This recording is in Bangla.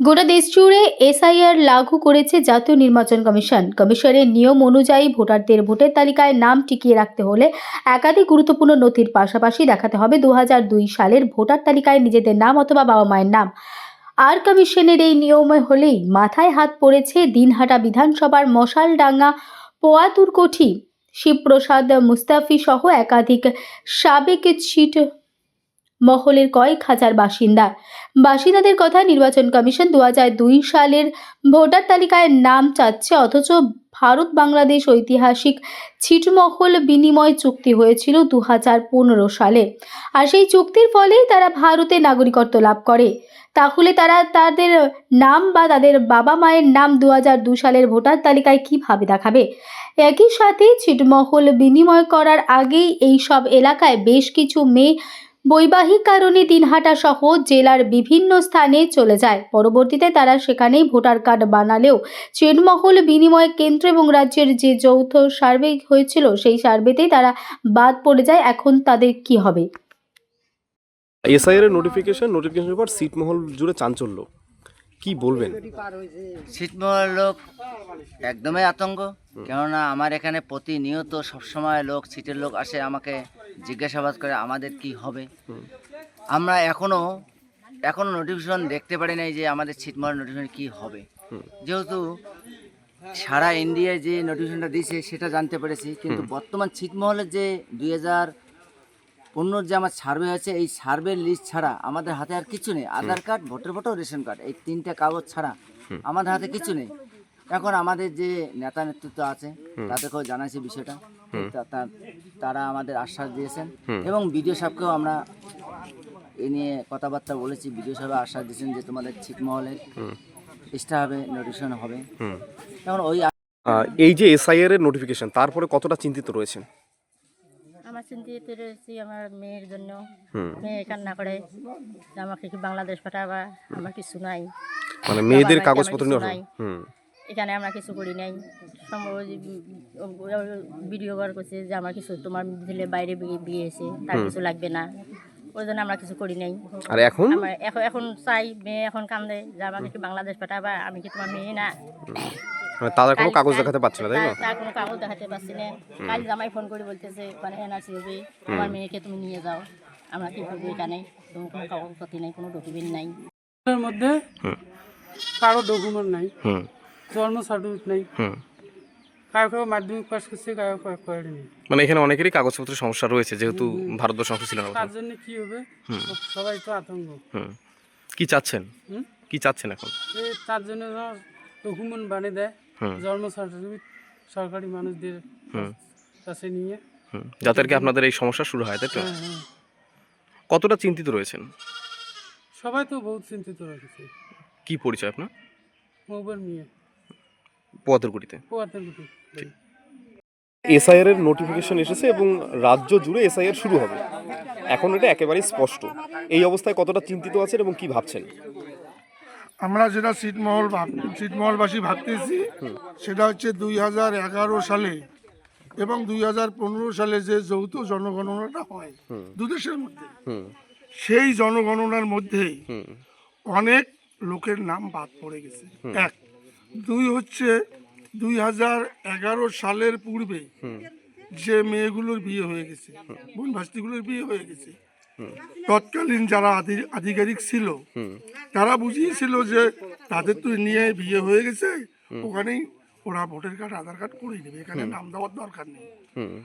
গোটা দেশ জুড়ে এসআইআর লাগু করেছে জাতীয় নির্বাচন কমিশন। কমিশনের নিয়ম অনুযায়ী ভোটারদের ভোটের তালিকায় নাম টিকিয়ে রাখতে হলে একাধিক গুরুত্বপূর্ণ নথির পাশাপাশি দেখাতে হবে দু হাজার দুই সালের ভোটার তালিকায় নিজেদের নাম অথবা বাবা মায়ের নাম। আর কমিশনের এই নিয়ম হলেই মাথায় হাত পড়েছে দিনহাটা বিধানসভার মশালডাঙ্গা, পোয়াতুরকোঠি, শিবপ্রসাদ মুস্তাফি সহ একাধিক সাবেক ছিট মহলের কয়েক হাজার বাসিন্দা। বাসিন্দাদের কথা নির্বাচন কমিশন দু দুই সালের ভোটার তালিকায় নাম চাচ্ছে, অথচ ভারত বাংলাদেশ ঐতিহাসিক ছিটমহল বিনিময় চুক্তি হয়েছিল দু সালে। আর সেই চুক্তির ফলেই তারা ভারতে নাগরিকত্ব লাভ করে। তাহলে তারা তাদের নাম বা তাদের বাবা মায়ের নাম দু সালের ভোটার তালিকায় কীভাবে দেখাবে? একই সাথে ছিটমহল বিনিময় করার আগেই এই সব এলাকায় বেশ কিছু মেয়ে বৈবাহিক কারণে দিনহাটা সহ জেলার বিভিন্ন স্থানে চলে যায়। পরবর্তীতে তারা সেখানেই ভোটার কার্ড বানালেও চেনমহল বিনিময় কেন্দ্র এবং রাজ্যের যে যৌথ সার্ভে হয়েছিল সেই সার্ভেতেই তারা বাদ পড়ে যায়। এখন তাদের কি হবে? এসআইআর এর নোটিফিকেশন নোটিফিকেশনের পর সিটমহল জুড়ে চাঞ্চল্য। কি বলবেন? ছিটমহল লোক একদমই আতঙ্ক। কেননা আমার এখানে প্রতিনিয়ত সবসময় লোক সিটের লোক আসে আমাকে জিজ্ঞাসাবাদ করে আমাদের কি হবে। আমরা এখনও এখনও নোটিফিকেশন দেখতে পারি নাই যে আমাদের ছিটমহল নোটিফিকেশন কি হবে। যেহেতু সারা ইন্ডিয়ায় যে নোটিফিকেশনটা দিয়েছে সেটা জানতে পেরেছি কিন্তু বর্তমান ছিটমহলের যে দুই হাজার পনেরোর যে আমার সার্ভে হয়েছে এই সার্ভের লিস্ট ছাড়া আমাদের হাতে আর কিছু নেই। Aadhaar card voter photo ration card এই তিনটে কাগজ ছাড়া আমাদের হাতে কিছু নেই। এখন আমাদের যে নেতা নেতৃত্ব আছে তাদেরকেও জানাইছি বিষয়টা। তারা আমাদের আশ্বাস দিয়েছেন। এবং বিডিও সাহেবকেও আমরা এ নিয়ে কথাবার্তা বলেছি। বিডিও সাহেব আশ্বাস দিয়েছেন যে তোমাদের ছিটমহলে এক্সট্রা হবে নোটিফিকেশন হবে। এখন ওই এই যে এসআইআর এর নোটিফিকেশন তারপরে কতটা চিন্তিত রয়েছেন? আমার চিন্তিত রয়েছি আমার মেয়ের জন্য। মেয়ে কান্না করে। আমাকে কি বাংলাদেশ পাঠাবা? আমার কিছু নাই। মানে মেয়েদের কাগজপত্র নাই। এখানে আমরা কিছু করি নাই। সম্ভব ভিডিও বার করছে যে আমার কিছু তোমার দিলে বাইরে বিয়ে বিয়েছে তার কিছু লাগবে না। ওই জন্য আমরা কিছু করি নাই। আর এখন? এখন এখন চাই মেয়ে এখন কান্দে যে আমাকে কি বাংলাদেশ পাঠাবা আমি কি তোমার মেয়ে না? মানে তাদের কোনো কাগজ দেখাতে পারছে না তাই না তার- তার কোনো কাগজ দেখাতে পারছি না। কাল জামাই ফোন করে বলতেছে মানে এনআরসি হবে তোমার মেয়েকে তুমি নিয়ে যাও। আমরা কি করব এখানে? তোমার কোনো কাগজপত্র নেই কোনো ডকুমেন্ট নাই। মধ্যে কারও ডকুমেন্ট নাই। হুম। জন্ম সার্টিফিকেট নাই। কারও কারও মাধ্যমিক পাস করছে কারও কারও করেনি। মানে এখানে অনেকেরই কাগজপত্রের সমস্যা রয়েছে যেহেতু ভারতবর্ষ অংশ ছিল না তার জন্য কি হবে? সবাই তো আতঙ্ক। কি চাচ্ছেন? কি চাচ্ছেন এখন? তার জন্য ডকুমেন্ট বানিয়ে দেয়। জন্ম সার্টিফিকেট সরকারি মানুষদের কাছে নিয়ে। হুম। যাতে আর কি আপনাদের এই সমস্যা শুরু হয় তাই তো? হ্যাঁ হ্যাঁ। কতটা চিন্তিত রয়েছেন? সবাই তো বহুত চিন্তিত রয়েছে। কি পরিচয় আপনার? মোবাইল নিয়ে পোয়াতরকুটিতে পোয়াতের এসআইআর এর নোটিফিকেশন এসেছে এবং রাজ্য জুড়ে এসআইআর শুরু হবে। এখন এটা একেবারেই স্পষ্ট। এই অবস্থায় কতটা চিন্তিত আছেন এবং কি ভাবছেন? আমরা যেটা ছিটমহল ছিটমহলবাসী ভাবতেছি সেটা হচ্ছে দুই হাজার এগারো সালে এবং দুই হাজার পনেরো সালে যে যৌথ জনগণনাটা হয় দুদেশের মধ্যে। হুম। সেই জনগণনার মধ্যেই অনেক লোকের নাম বাদ পড়ে গেছে। এক। দুই হচ্ছে দুই হাজার এগারো সালের পূর্বে যে মেয়েগুলোর বিয়ে হয়ে গেছে বোন ভাস্তিগুলোর বিয়ে হয়ে গেছে। তৎকালীন যারা আধি- আধিকারিক ছিল, তারা বুঝিয়েছিল যে তাদের তো নিয়ে বিয়ে হয়ে গেছে, ওখানেই ওরা ভোটার কার্ড, আধার কার্ড করে নেবে, এখানে নাম দেওয়ার দরকার নেই।